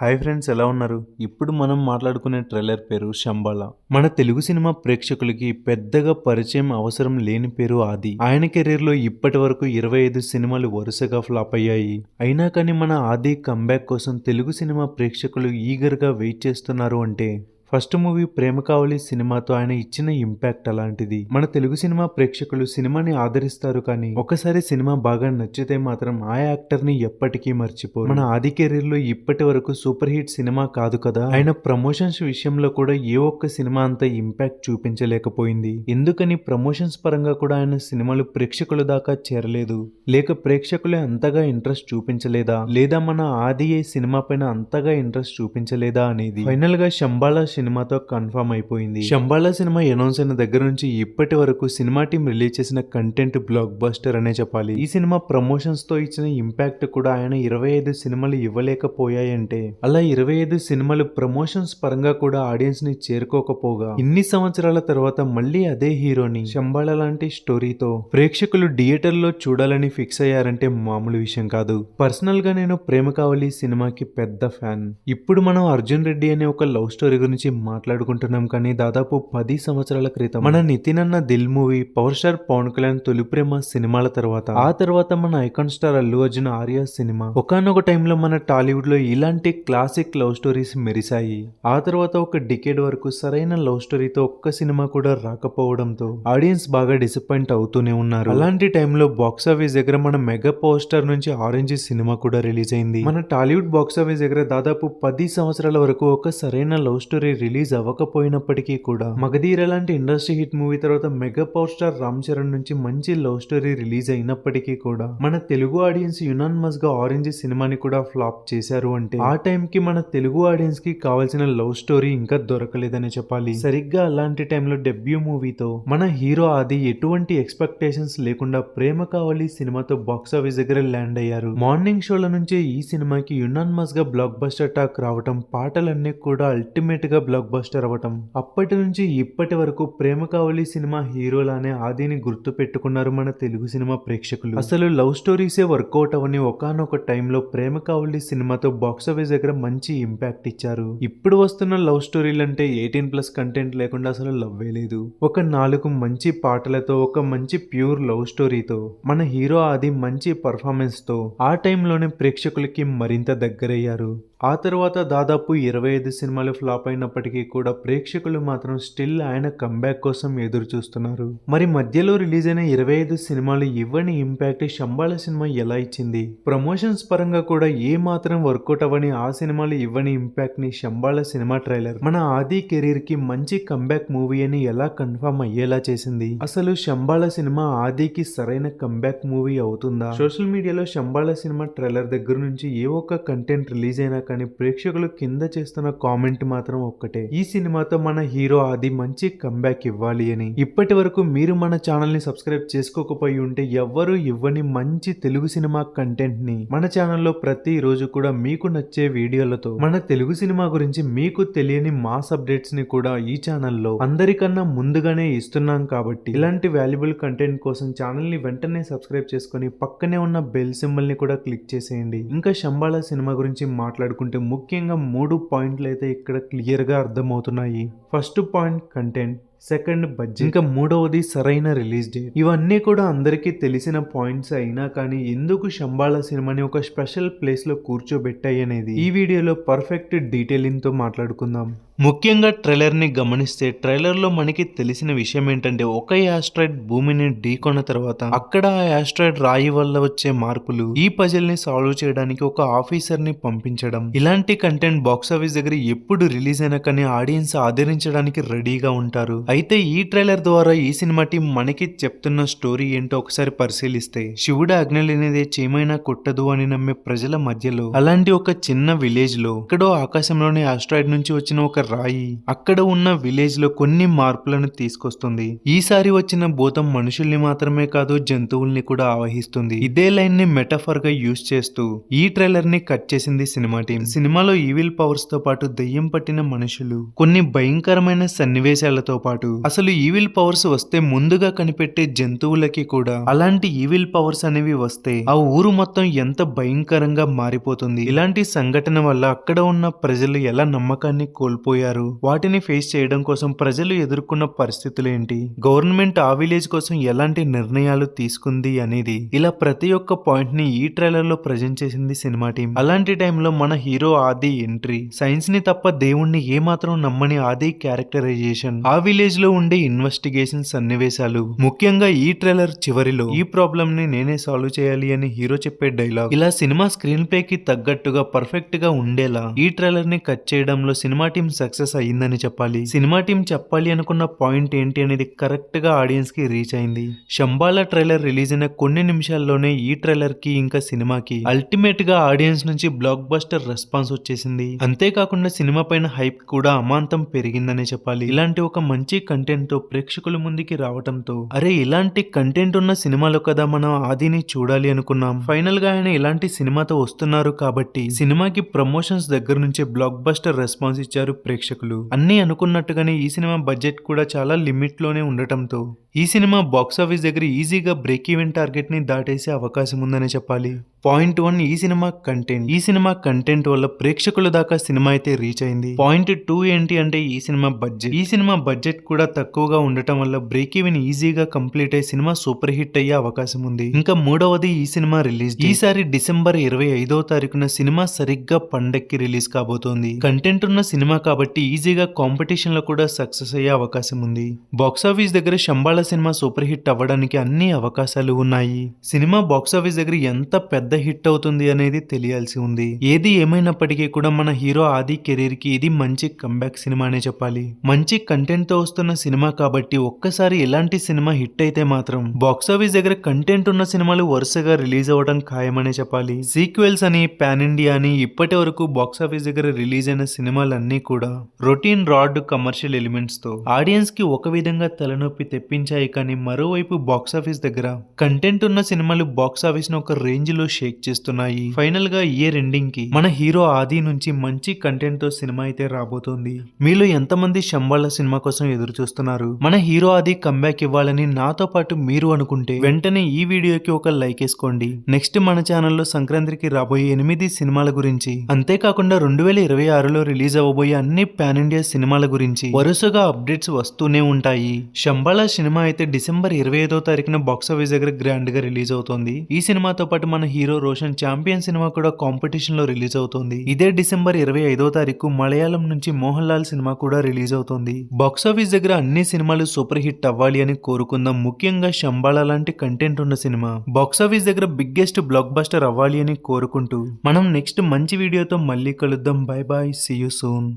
Hi friends ఎలా ఉన్నారు? ఇప్పుడు మనం మాట్లాడుకునే ట్రైలర్ పేరు శంబాల మన తెలుగు సినిమా ప్రేక్షకులకి పెద్దగా పరిచయం అవసరం లేని పేరు ఆది. ఆయన కెరీర్లో ఇప్పటి వరకు ఇరవై ఐదు సినిమాలు వరుసగా ఫ్లాప్ అయ్యాయి. అయినా కానీ మన ఆది కంబ్యాక్ కోసం తెలుగు సినిమా ప్రేక్షకులు ఈగర్గా వెయిట్ చేస్తున్నారు అంటే ఫస్ట్ మూవీ ప్రేమ కావలి సినిమాతో ఆయన ఇచ్చిన ఇంపాక్ట్ అలాంటిది. మన తెలుగు సినిమా ప్రేక్షకులు సినిమాని ఆదరిస్తారు కానీ ఒకసారి సినిమా బాగా నచ్చితే మాత్రం ఆ యాక్టర్ని ఎప్పటికీ మర్చిపోరు. మన ఆది కెరీర్లో ఇప్పటి వరకు సూపర్ హిట్ సినిమా కాదు కదా? ఆయన ప్రమోషన్స్ విషయంలో కూడా ఏ ఒక్క సినిమా అంత ఇంపాక్ట్ చూపించలేకపోయింది. ఎందుకని ప్రమోషన్స్ పరంగా కూడా ఆయన సినిమాలు ప్రేక్షకుల దాకా చేరలేదు? లేక ప్రేక్షకులే అంతగా ఇంట్రెస్ట్ చూపించలేదా? లేదా మన ఆది ఏ సినిమా పైన అంతగా ఇంట్రెస్ట్ చూపించలేదా అనేది? ఫైనల్గా శంబాలా సినిమాతో కన్ఫర్మ్ అయిపోయింది. శంబాళ సినిమా అనౌన్స్ అయిన దగ్గర నుంచి ఇప్పటి వరకు సినిమా టీం రిలీజ్ చేసిన కంటెంట్ బ్లాక్ బస్టర్ అనే చెప్పాలి. ఈ సినిమా ప్రమోషన్స్తో ఇచ్చిన ఇంపాక్ట్ కూడా ఆయన ఇరవై ఐదు సినిమాలు ఇవ్వలేకపోయాయంటే అలా ఇరవై ఐదు సినిమాలు ప్రమోషన్స్ పరంగా కూడా ఆడియన్స్ని చేరుకోకపోగా ఇన్ని సంవత్సరాల తర్వాత మళ్ళీ అదే హీరోని శంబాళ లాంటి స్టోరీతో ప్రేక్షకులు థియేటర్లో చూడాలని ఫిక్స్ అయ్యారంటే మామూలు విషయం కాదు. పర్సనల్గా నేను ప్రేమ కావాలి సినిమాకి పెద్ద ఫ్యాన్ ఇప్పుడు మనం అర్జున్ రెడ్డి అనే ఒక లవ్ స్టోరీ గురించి మాట్లాడుకుంటున్నాం కానీ దాదాపు పది సంవత్సరాల క్రితం. మన నితిన్ అన్న Dil movie power star Pawan Kalyan Tholi Prema సినిమాల తర్వాత. ఆ తర్వాత మన icon star Allu Arjun Arya cinema. ఒకనొక టైంలో మన టాలీవుడ్లో ఇలాంటి క్లాసిక్ లవ్ స్టోరీస్ మెరిశాయి. ఆ తర్వాత ఒక డికేడ్ వరకు సరైన లవ్ స్టోరీతో ఒక్క సినిమా కూడా రాకపోవడంతో ఆడియన్స్ బాగా డిసప్పాయింట్ అవుతూనే ఉన్నారు. అలాంటి టైంలో బాక్స్ ఆఫీస్ దగ్గర మన మెగా పవర్ స్టార్ నుంచి ఆరెంజ్ సినిమా కూడా రిలీజ్ అయింది. మన టాలీవుడ్ బాక్స్ ఆఫీస్ దగ్గర దాదాపు పది సంవత్సరాల వరకు ఒక సరైన లవ్ స్టోరీ రిలీజ్ అవ్వకపోయినప్పటికీ కూడా మగధీర లాంటి ఇండస్ట్రీ హిట్ మూవీ తర్వాత mega power star Ram Charan నుంచి మంచి లవ్ స్టోరీ రిలీజ్ అయినప్పటికీ కూడా మన తెలుగు ఆడియన్స్ యునాన్మస్గా ఆరెంజ్ సినిమాని కూడా ఫ్లాప్ చేశారు అంటే ఆ టైం కి మన తెలుగు ఆడియన్స్కి కావాల్సిన లవ్ స్టోరీ ఇంకా దొరకలేదని చెప్పాలి. సరిగ్గా అలాంటి టైంలో డెబ్యూ మూవీతో మన హీరో ఆది ఎటువంటి ఎక్స్పెక్టేషన్స్ లేకుండా ప్రేమ కావాలి సినిమాతో బాక్స్ ఆఫీస్ దగ్గర ల్యాండ్ అయ్యారు. మార్నింగ్ షోల నుంచే ఈ సినిమాకి యునాన్మస్గా బ్లాక్ బస్టర్ టాక్ రావటం పాటలన్నీ కూడా అల్టిమేట్గా బ్లాక్ బస్టర్ అవ్వటం. అప్పటి నుంచి ఇప్పటి వరకు ప్రేమ కావలి సినిమా హీరోలానే ఆదిని గుర్తు పెట్టుకున్నారు మన తెలుగు సినిమా ప్రేక్షకులు. అసలు లవ్ స్టోరీసే వర్కౌట్ అవని ఒకనొక టైంలో ప్రేమ కావలి సినిమాతో బాక్స్ ఆఫీస్ దగ్గర మంచి ఇంపాక్ట్ ఇచ్చారు. ఇప్పుడు వస్తున్న లవ్ స్టోరీలు అంటే ఎయిటీన్ ప్లస్ కంటెంట్ లేకుండా అసలు లవ్వే లేదు. ఒక నాలుగు మంచి పాటలతో ఒక మంచి ప్యూర్ లవ్ స్టోరీతో మన హీరో ఆది మంచి పర్ఫార్మెన్స్తో ఆ టైంలోనే ప్రేక్షకులకి మరింత దగ్గరయ్యారు. ఆ తర్వాత దాదాపు ఇరవై ఐదు సినిమాలు ఫ్లాప్ అయినప్పటికీ కూడా ప్రేక్షకులు మాత్రం స్టిల్ ఆయన కంబ్యాక్ కోసం ఎదురు చూస్తున్నారు మరి మధ్యలో రిలీజ్ అయిన ఇరవై ఐదు సినిమాలు ఇవ్వని ఇంపాక్ట్ శంబాల సినిమా ఎలా ఇచ్చింది? ప్రమోషన్స్ పరంగా కూడా ఏ మాత్రం వర్కౌట్ అవ్వని ఆ సినిమాలు ఇవ్వని ఇంపాక్ట్ని శంబాల సినిమా ట్రైలర్ మన ఆది కెరీర్కి మంచి కంబ్యాక్ మూవీ అని ఎలా కన్ఫర్మ్ అయ్యేలా చేసింది? అసలు శంబాల సినిమా ఆదికి సరైన కంబ్యాక్ మూవీ అవుతుందా? సోషల్ మీడియాలో శంబాళ సినిమా ట్రైలర్ దగ్గర నుంచి ఏ ఒక్క కంటెంట్ రిలీజ్ అయినా కానీ ప్రేక్షకులు కింద చేస్తున్న కామెంట్ మాత్రం ఒక్కటే. ఈ సినిమాతో మన హీరో ఆది మంచి కంబ్యాక్ ఇవ్వాలి అని. ఇప్పటి వరకు మీరు మన ఛానల్ని సబ్స్క్రైబ్ చేసుకోకపోయి ఉంటే ఎవ్వరూ ఇవ్వని మంచి తెలుగు సినిమా కంటెంట్ని మన ఛానల్లో ప్రతి రోజు కూడా మీకు నచ్చే వీడియోలతో. మన తెలుగు సినిమా గురించి మీకు తెలియని మాస్ అప్డేట్స్ని కూడా ఈ ఛానల్లో అందరికన్నా ముందుగానే ఇస్తున్నాం కాబట్టి ఇలాంటి వాల్యుబుల్ కంటెంట్ కోసం ఛానల్ని వెంటనే సబ్స్క్రైబ్ చేసుకొని పక్కనే ఉన్న బెల్ సింబల్ని కూడా క్లిక్ చేసేయండి. ఇంకా శంబాళ సినిమా గురించి మాట్లాడు మాట్లాడుకుంటే ముఖ్యంగా మూడు పాయింట్లు అయితే ఇక్కడ క్లియర్గా అర్థమవుతున్నాయి. First point content second budget. ఇంకా మూడవది సరైన రిలీజ్ డేట్. ఇవన్నీ కూడా అందరికీ తెలిసిన పాయింట్స్ అయినా కానీ ఎందుకు శంబాళ సినిమాని ఒక స్పెషల్ ప్లేస్లో కూర్చోబెట్టాయి అనేది ఈ వీడియోలో పర్ఫెక్ట్ డీటెయిలింగ్తో మాట్లాడుకుందాం. ముఖ్యంగా ట్రైలర్ని గమనిస్తే ట్రైలర్లో మనకి తెలిసిన విషయం ఏంటంటే ఒక యాస్ట్రాయిడ్ భూమిని ఢీకొన్న తర్వాత అక్కడ ఆ యాస్ట్రాయిడ్ రాయి వల్ల వచ్చే మార్పులు ఈ పజిల్ని సాల్వ్ చేయడానికి ఒక ఆఫీసర్ని పంపించడం. ఇలాంటి కంటెంట్ బాక్స్ ఆఫీస్ దగ్గర ఎప్పుడు రిలీజ్ అయినా కానీ ఆడియన్స్ ఆదరించడానికి రెడీగా ఉంటారు. అయితే ఈ ట్రైలర్ ద్వారా ఈ సినిమా టీం మనకి చెప్తున్న స్టోరీ ఏంటో ఒకసారి పరిశీలిస్తే శివుడు ఆజ్ఞలేనిదే చేమైనా కొట్టదు అని నమ్మే ప్రజల మధ్యలో అలాంటి ఒక చిన్న విలేజ్లో ఎక్కడో ఆకాశంలోని ఆస్ట్రాయిడ్ నుంచి వచ్చిన ఒక రాయి అక్కడ ఉన్న విలేజ్లో కొన్ని మార్పులను తీసుకొస్తుంది. ఈసారి వచ్చిన భూతం మనుషుల్ని మాత్రమే కాదు జంతువుల్ని కూడా ఆవహిస్తుంది. ఇదే లైన్ని మెటఫర్గా యూజ్ చేస్తూ ఈ ట్రైలర్ని కట్ చేసింది సినిమా టీం. సినిమాలో ఈవిల్ పవర్స్తో పాటు దెయ్యం పట్టిన మనుషులు కొన్ని భయంకరమైన సన్నివేశాలతో పాటు పాటు అసలు ఈవిల్ పవర్స్ వస్తే ముందుగా కనిపెట్టే జంతువులకి కూడా అలాంటి ఈవిల్ పవర్స్ అనేవి వస్తే ఆ ఊరు మొత్తం ఎంత భయంకరంగా మారిపోతుంది. ఇలాంటి సంఘటన వల్ల అక్కడ ఉన్న ప్రజలు ఎలా నమ్మకాన్ని కోల్పోయారు? వాటిని ఫేస్ చేయడం కోసం ప్రజలు ఎదుర్కొన్న పరిస్థితులు ఏంటి? గవర్నమెంట్ ఆ విలేజ్ కోసం ఎలాంటి నిర్ణయాలు తీసుకుంది అనేది ఇలా ప్రతి ఒక్క పాయింట్ని ఈ ట్రైలర్లో ప్రజెంట్ చేసింది సినిమా టీం అలాంటి టైంలో మన హీరో ఆది ఎంట్రీ సైన్స్ని తప్ప దేవుణ్ణి ఏమాత్రం నమ్మని ఆది క్యారెక్టరైజేషన్ ఆ విలేజ్ లో ఉండే ఇన్వెస్టిగేషన్ సన్నివేశాలు. ముఖ్యంగా ఈ ట్రైలర్ చివరిలో ఈ ప్రాబ్లమ్ని నేనే సాల్వ్ చేయాలి అని హీరో చెప్పే డైలాగ్. ఇలా సినిమా స్క్రీన్ ప్లే కి తగ్గట్టుగా పర్ఫెక్ట్గా ఉండేలా ఈ ట్రైలర్ని కట్ చేయడంలో సినిమా టీం సక్సెస్ అయ్యిందని చెప్పాలి. సినిమా టీం చెప్పాలి అనుకున్న పాయింట్ ఏంటి అనేది కరెక్ట్గా ఆడియన్స్కి రీచ్ అయింది. శంబాల ట్రైలర్ రిలీజ్ అయిన కొన్ని నిమిషాల్లోనే ఈ ట్రైలర్కి ఇంకా సినిమాకి అల్టిమేట్గా ఆడియన్స్ నుంచి బ్లాక్ బస్టర్ రెస్పాన్స్ వచ్చేసింది. అంతేకాకుండా సినిమా పైన హైప్ కూడా అమాంతం పెరిగిందనే చెప్పాలి. ఇలాంటి ఒక మంచి కంటెంట్తో ప్రేక్షకుల ముందుకి రావడంతో అరే ఇలాంటి కంటెంట్ ఉన్న సినిమాలో కదా మనం ఆదిని చూడాలి అనుకున్నాం. ఫైనల్గా ఆయన ఇలాంటి సినిమాతో వస్తున్నారు కాబట్టి సినిమాకి ప్రమోషన్స్ దగ్గర నుంచే బ్లాక్ బస్టర్ రెస్పాన్స్ ఇచ్చారు ప్రేక్షకులు. అన్ని అనుకున్నట్టుగానే ఈ సినిమా బడ్జెట్ కూడా చాలా లిమిట్లోనే ఉండటంతో ఈ సినిమా బాక్స్ ఆఫీస్ దగ్గర ఈజీగా బ్రేక్ ఈవెన్ టార్గెట్ని దాటేసే అవకాశం ఉందని చెప్పాలి. పాయింట్ వన్ ఈ సినిమా కంటెంట్. ఈ సినిమా కంటెంట్ వల్ల ప్రేక్షకుల దాకా సినిమా అయితే రీచ్ అయింది. పాయింట్ టూ ఏంటి అంటే ఈ సినిమా బడ్జెట్. ఈ సినిమా బడ్జెట్ కూడా తక్కువగా ఉండటం వల్ల బ్రేక్ ఈవెన్ ఈజీగా కంప్లీట్ అయ్యి సినిమా సూపర్ హిట్ అయ్యే అవకాశం ఉంది. ఇంకా మూడవది ఈ సినిమా రిలీజ్ ఈసారి డిసెంబర్ ఇరవై ఐదో తారీఖున సినిమా సరిగ్గా పండక్కి రిలీజ్ కాబోతోంది. కంటెంట్ ఉన్న సినిమా కాబట్టి ఈజీగా కాంపిటీషన్లో కూడా సక్సెస్ అయ్యే అవకాశం ఉంది. బాక్స్ ఆఫీస్ దగ్గర శంబాళ సినిమా సూపర్ హిట్ అవ్వడానికి అన్ని అవకాశాలు ఉన్నాయి. సినిమా బాక్స్ ఆఫీస్ దగ్గర ఎంత పెద్ద హిట్ అవుతుంది అనేది తెలియాల్సి ఉంది. ఏది ఏమైనప్పటికీ కూడా మన హీరో ఆది కెరీర్కి ఇది మంచి కంబ్యాక్ సినిమా అనే చెప్పాలి. మంచి కంటెంట్తో వస్తున్న సినిమా కాబట్టి ఒక్కసారి ఎలాంటి సినిమా హిట్ అయితే మాత్రం బాక్స్ ఆఫీస్ దగ్గర కంటెంట్ ఉన్న సినిమాలు వరుసగా రిలీజ్ అవ్వడం ఖాయమనే చెప్పాలి. సీక్వెల్స్ అని పాన్ ఇండియా అని ఇప్పటి వరకు బాక్స్ ఆఫీస్ దగ్గర రిలీజ్ అయిన సినిమాలన్నీ కూడా రొటీన్ రాడ్ కమర్షియల్ ఎలిమెంట్స్తో ఆడియన్స్కి ఒక విధంగా తలనొప్పి తెప్పించాయి కానీ మరోవైపు బాక్స్ ఆఫీస్ దగ్గర కంటెంట్ ఉన్న సినిమాలు బాక్స్ ఆఫీస్ను ఒక రేంజ్లో షేక్ చేస్తున్నాయి. ఫైనల్గా ఇయర్ ఎండింగ్కి మన హీరో ఆది నుంచి మంచి కంటెంట్తో సినిమా అయితే రాబోతోంది. మీలో ఎంతమంది శంబాళ్ళ సినిమా కోసం ఎదురు చూస్తున్నారు మన హీరో అది కంబ్యాక్ ఇవ్వాలని నాతో పాటు మీరు అనుకుంటే వెంటనే ఈ వీడియోకి ఒక లైక్ వేసుకోండి. నెక్స్ట్ మన ఛానల్లో సంక్రాంతికి రాబోయే ఎనిమిది సినిమాల గురించి అంతేకాకుండా రెండు వేల ఇరవై ఆరులో రిలీజ్ అవ్వబోయే అన్ని పాన్ ఇండియా సినిమాల గురించి వరుసగా అప్డేట్స్ వస్తూనే ఉంటాయి. శంబాలా సినిమా అయితే డిసెంబర్ ఇరవై ఐదో తారీఖున బాక్స్ ఆఫీస్ దగ్గర గ్రాండ్గా రిలీజ్ అవుతోంది. ఈ సినిమాతో పాటు మన హీరో రోషన్ ఛాంపియన్ సినిమా కూడా కాంపిటీషన్లో రిలీజ్ అవుతోంది. ఇదే డిసెంబర్ ఇరవై ఐదో తారీఖు మలయాళం నుంచి మోహన్ లాల్ సినిమా కూడా రిలీజ్ అవుతుంది. బాక్స్ ఆఫీస్ దగ్గర అన్ని సినిమాలు సూపర్ హిట్ అవ్వాలి అని కోరుకుందాం ముఖ్యంగా శంబాళ లాంటి కంటెంట్ ఉన్న సినిమా. బాక్స్ ఆఫీస్ దగ్గర బిగ్గెస్ట్ బ్లాక్ బస్టర్ అవ్వాలి అని కోరుకుంటూ మనం నెక్స్ట్ మంచి వీడియోతో మళ్ళీ కలుద్దాం. Bye bye see you soon